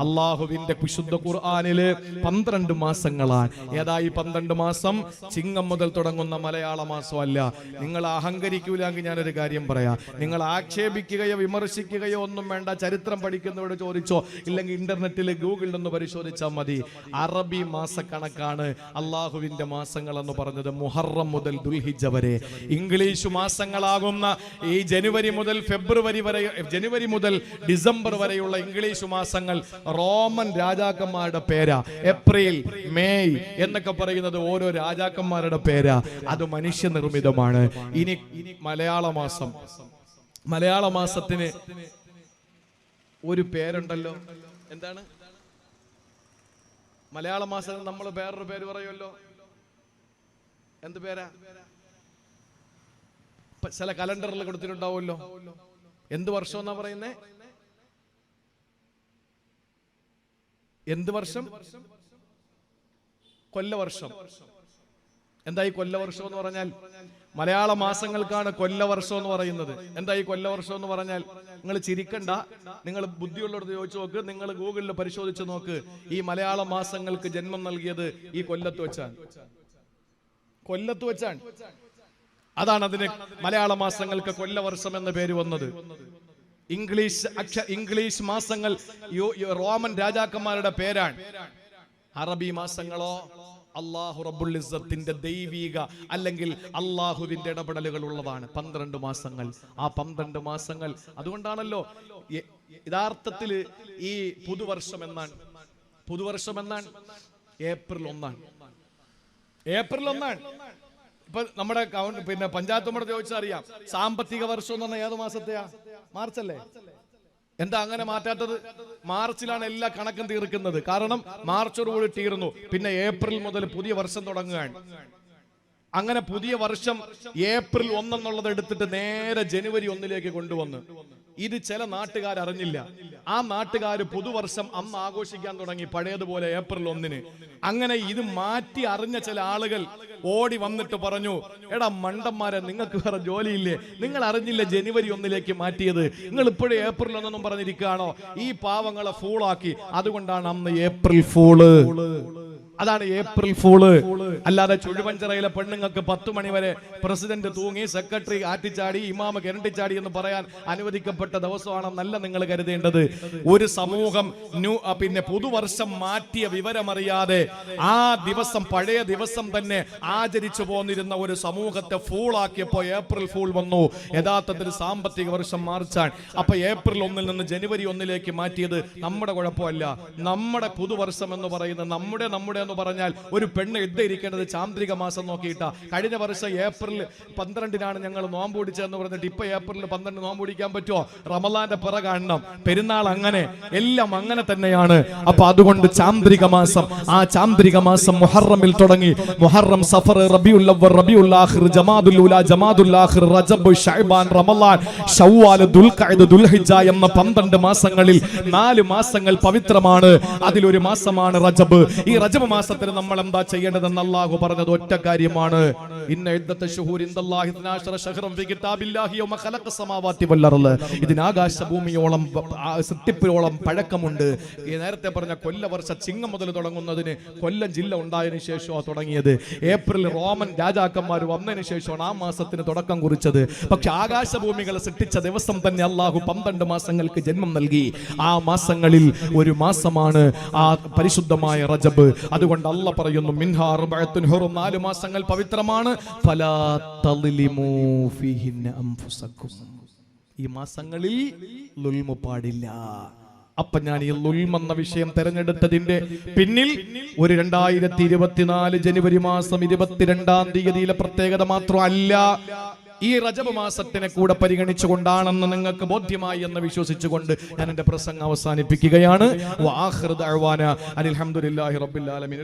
[SPEAKER 1] അള്ളാഹുവിന്റെ വിശുദ്ധ ഖുർആാനിൽ 12 മാസങ്ങളാണ്. ഏതായി പന്ത്രണ്ട് 12 മാസം? ചിങ്ങം മുതൽ തുടങ്ങുന്ന മലയാള മാസമല്ല. നിങ്ങൾ അഹങ്കരിക്കൂലെങ്കിൽ ഞാനൊരു കാര്യം പറയാം. നിങ്ങൾ ആക്ഷേപിക്കുകയോ വിമർശിക്കുകയോ ഒന്നും വേണ്ട. ചരിത്രം പഠിക്കുന്നവരോട് ചോദിച്ചോ ഇല്ലെങ്കിൽ ഇന്റർനെറ്റിൽ ഗൂഗിളിൽ ഒന്ന് പരിശോധിച്ചാൽ മതി. അറബി മാസക്കണക്കാണ് അള്ളാഹുവിന്റെ മാസങ്ങൾ എന്ന് പറഞ്ഞത് മുഹറം മുതൽ ദുൽഹിജ വരെ. ഇംഗ്ലീഷ് മാസങ്ങളാകുന്ന ഈ ജനുവരി മുതൽ ഫെബ്രുവരി വരെ ജനുവരി മുതൽ ഡിസംബർ വരെയുള്ള ഇംഗ്ലീഷ് മാസങ്ങൾ റോമൻ രാജാക്കന്മാരുടെ പേരാ. ഏപ്രിൽ മെയ് എന്നൊക്കെ പറയുന്നത് ഓരോ രാജാക്കന്മാരുടെ പേരാ. അത് മനുഷ്യനിർമ്മിതമാണ്. ഇനി മലയാള മാസം. മലയാള മാസത്തിന് ഒരു പേരുണ്ടല്ലോ? എന്താണ്? മലയാള മാസത്തിൽ നമ്മൾ വേറൊരു പേര് പറയുമല്ലോ. എന്ത് പേരാ? ചില കലണ്ടറിൽ കൊടുത്തിട്ടുണ്ടാവുമല്ലോ. എന്ത് വർഷം എന്നാ പറയുന്നേ? എന്ത് വർഷം? കൊല്ലവർഷം. എന്താ ഈ കൊല്ലവർഷം എന്ന് പറഞ്ഞാൽ? മലയാള മാസങ്ങൾക്കാണ് കൊല്ലവർഷം എന്ന് പറയുന്നത്. എന്താ ഈ കൊല്ലവർഷം എന്ന് പറഞ്ഞാൽ? നിങ്ങൾ ചിരിക്കണ്ട. നിങ്ങൾ ബുദ്ധിയുള്ളവർക്ക് ചോദിച്ചു നോക്ക്. നിങ്ങൾ ഗൂഗിളിൽ പരിശോധിച്ച് നോക്ക്. ഈ മലയാള മാസങ്ങൾക്ക് ജന്മം നൽകിയത് ഈ കൊല്ലത്ത് വെച്ചാണ്. കൊല്ലത്ത് വെച്ചാണ്. അതാണ് അതിന് മലയാള മാസങ്ങൾക്ക് കൊല്ലവർഷം എന്ന പേര് വന്നത്. ഇംഗ്ലീഷ് അക്ഷ ഇംഗ്ലീഷ് മാസങ്ങൾ റോമൻ രാജാക്കന്മാരുടെ പേരാണ്. അറബി മാസങ്ങളോ അള്ളാഹു ഇസ്സത്തിന്റെ ദൈവീക അല്ലെങ്കിൽ അള്ളാഹുവിന്റെ ഇടപെടലുകൾ ഉള്ളതാണ് പന്ത്രണ്ട് മാസങ്ങൾ. ആ പന്ത്രണ്ട് മാസങ്ങൾ അതുകൊണ്ടാണല്ലോ യഥാർത്ഥത്തിൽ ഈ പുതുവർഷം എന്നാണ്. പുതുവർഷം എന്നാണ്? ഏപ്രിൽ ഒന്നാണ്. ഏപ്രിൽ ഒന്നാണ്. ഇപ്പൊ നമ്മുടെ പിന്നെ പഞ്ചായത്ത് നമ്മുടെ ചോദിച്ചാൽ അറിയാം. സാമ്പത്തിക വർഷം എന്ന് പറഞ്ഞാൽ ഏത് മാസത്തെയാ? മാർച്ച് അല്ലേ എന്താ അങ്ങനെ മാറ്റാത്തത്? മാർച്ചിലാണ് എല്ലാ കണക്കും തീർക്കുന്നത്. കാരണം മാർച്ചോടുകൂടി തീർന്നു. പിന്നെ ഏപ്രിൽ മുതൽ പുതിയ വർഷം തുടങ്ങുകയാണ്. അങ്ങനെ പുതിയ വർഷം ഏപ്രിൽ ഒന്നെന്നുള്ളത് എടുത്തിട്ട് നേരെ ജനുവരി ഒന്നിലേക്ക് കൊണ്ടുവന്നു. ഇത് ചില നാട്ടുകാർ അറിഞ്ഞില്ല ആ നാട്ടുകാർ പുതുവർഷം അമ്മ ആഘോഷിക്കാൻ തുടങ്ങി പഴയതുപോലെ ഏപ്രിൽ ഒന്നിന്. അങ്ങനെ ഇത് മാറ്റി അറിഞ്ഞ ചില ആളുകൾ ഓടി വന്നിട്ട് പറഞ്ഞു എടാ മണ്ടന്മാരെ നിങ്ങൾക്ക് വേറെ ജോലിയില്ലേ? നിങ്ങൾ അറിഞ്ഞില്ല ജനുവരി ഒന്നിലേക്ക് മാറ്റിയത്? നിങ്ങൾ ഇപ്പോഴും ഏപ്രിൽ ഒന്നൊന്നും പറഞ്ഞിരിക്കുകയാണോ? ഈ പാവങ്ങളെ ഫൂളാക്കി അതുകൊണ്ടാണ് അന്ന് ഏപ്രിൽ ഫൂൾ അതാണ് ഏപ്രിൽ ഫൂൾ അല്ലാതെ ചുഴുവഞ്ചിറയിലെ പെണ്ണുങ്ങൾക്ക് പത്ത് മണിവരെ പ്രസിഡന്റ് തൂങ്ങി സെക്രട്ടറി ആറ്റിച്ചാടി ഇമാമ കിരണ്ടിച്ചാടി എന്ന് പറയാൻ അനുവദിക്കപ്പെട്ട ദിവസമാണെന്നല്ല നിങ്ങൾ കരുതേണ്ടത്. ഒരു സമൂഹം പിന്നെ പുതുവർഷം മാറ്റിയ വിവരമറിയാതെ ആ ദിവസം പഴയ ദിവസം തന്നെ ആചരിച്ചു പോന്നിരുന്ന ഒരു സമൂഹത്തെ ഫൂളാക്കിയപ്പോ ഏപ്രിൽ ഫൂൾ വന്നു. യഥാർത്ഥത്തിൽ സാമ്പത്തിക വർഷം മാർച്ചാണ്. അപ്പൊ ഏപ്രിൽ ഒന്നിൽ നിന്ന് ജനുവരി ഒന്നിലേക്ക് മാറ്റിയത് നമ്മുടെ കുഴപ്പമല്ല. നമ്മുടെ പുതുവർഷം എന്ന് പറയുന്നത് നമ്മുടെ നമ്മുടെ എന്ന് പറഞ്ഞാൽ ഒരു പെണ്ണ് ഇരിക്കേണ്ടത് ചാന്ദ്രിക മാസം നോക്കിയിട്ടാ. കഴിഞ്ഞ വർഷം ഏപ്രിൽ പന്ത്രണ്ടിനാണ് ഞങ്ങൾ നോമ്പ് പിടിച്ചതെന്ന് പറഞ്ഞിട്ട് ഇപ്പൊ ഏപ്രിൽ പന്ത്രണ്ട് നോമ്പ് പിടിക്കാൻ പറ്റുമോ? റമലാന്റെ പിറ കാണണം. പെരുന്നാൾ അങ്ങനെ എല്ലാം അങ്ങനെ തന്നെയാണ്. അപ്പൊ അതുകൊണ്ട് ചാന്ദ്രിക മാസം ആ ചാന്ദ്രിക മാസം മുഹറമിൽ തുടങ്ങി. മുഹറം സഫർ റബിയുൽ റബിയുൽ ആഖിർ ജമാദുൽ ഉല ജമാദുൽ ആഖിർ റജബ് ഷൈബാൻ റമലാൻ ഷവ്വാൽ ദുൽഖഅദ് ദുൽഹിജ എന്ന പന്ത്രണ്ട് മാസങ്ങളിൽ നാല് മാസങ്ങൾ പവിത്രമാണ്. അതിലൊരു മാസമാണ് റജബ്. ഈ റജബ് മാസത്തിൽ നമ്മൾ എന്താ ചെയ്യേണ്ടതെന്ന് അള്ളാഹു പറഞ്ഞത് ഒറ്റ കാര്യമാണ്. ഇന്ന ഇദ്ദത്ത ശുഹൂരി ഇൻദല്ലാഹി 12 ശഹ്റൻ ഫീ കിതാബില്ലാഹി യൗമ ഖലഖ വൽ അർൾ ഇതിന് ആകാശ ഭൂമിയോളം ആ സൃഷ്ടിപ്പിയോളം പഴക്കമുണ്ട്. ഈ നേരത്തെ പറഞ്ഞ കൊല്ലവർഷ ചിങ്ങം മുതൽ തുടങ്ങുന്നതിന് കൊല്ലം ജില്ല ഉണ്ടായതിനു ശേഷമാണ് തുടങ്ങിയത്. ഏപ്രിൽ റോമൻ രാജാക്കന്മാർ വന്നതിന് ശേഷമാണ് ആ മാസത്തിന് തുടക്കം കുറിച്ചത്. പക്ഷെ ആകാശഭൂമികളെ സൃഷ്ടിച്ച ദിവസം തന്നെ അള്ളാഹു പന്ത്രണ്ട് മാസങ്ങൾക്ക് ജന്മം നൽകി. ആ മാസങ്ങളിൽ ഒരു മാസമാണ് ആ പരിശുദ്ധമായ റജബ്. അതുകൊണ്ട് അല്ല പറയുന്നു മിൻഹാ അർബഅത്തുൻ ഹുറും നാല് മാസങ്ങൾ പവിത്രമാണ്. ഫലാ ഈ മാസങ്ങളിൽ പാടില്ല. അപ്പൊ ഞാൻ ഈ ലുൽം എന്ന വിഷയം തെരഞ്ഞെടുത്തതിന്റെ പിന്നിൽ ഒരു രണ്ടായിരത്തി ഇരുപത്തിനാല് ജനുവരി മാസം ഇരുപത്തിരണ്ടാം തീയതിയിലെ പ്രത്യേകത മാത്രമല്ല ഈ റജബ് മാസത്തിനെ കൂടെ പരിഗണിച്ചുകൊണ്ടാണെന്ന് നിങ്ങൾക്ക് ബോധ്യമായി എന്ന് വിശ്വസിച്ചുകൊണ്ട് ഞാൻ എന്റെ പ്രസംഗം അവസാനിപ്പിക്കുകയാണ്. ഹംദുലില്ലാഹി റബ്ബിൽ ആലമീൻ.